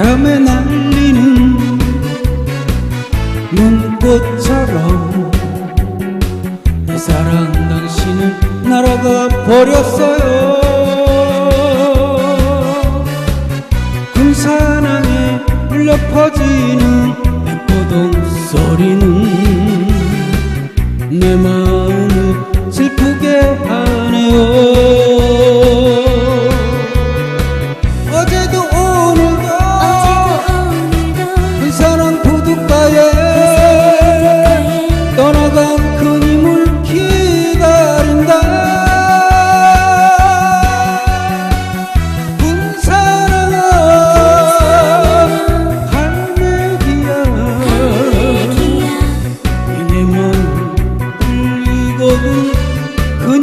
바람에 날리는 눈꽃처럼 내 사랑 당신은 날아가 버렸어요. 그 군산항에 울려 퍼지는 백포동 소리는 내 마음을 슬프게 하네요. 어제도 오늘도 国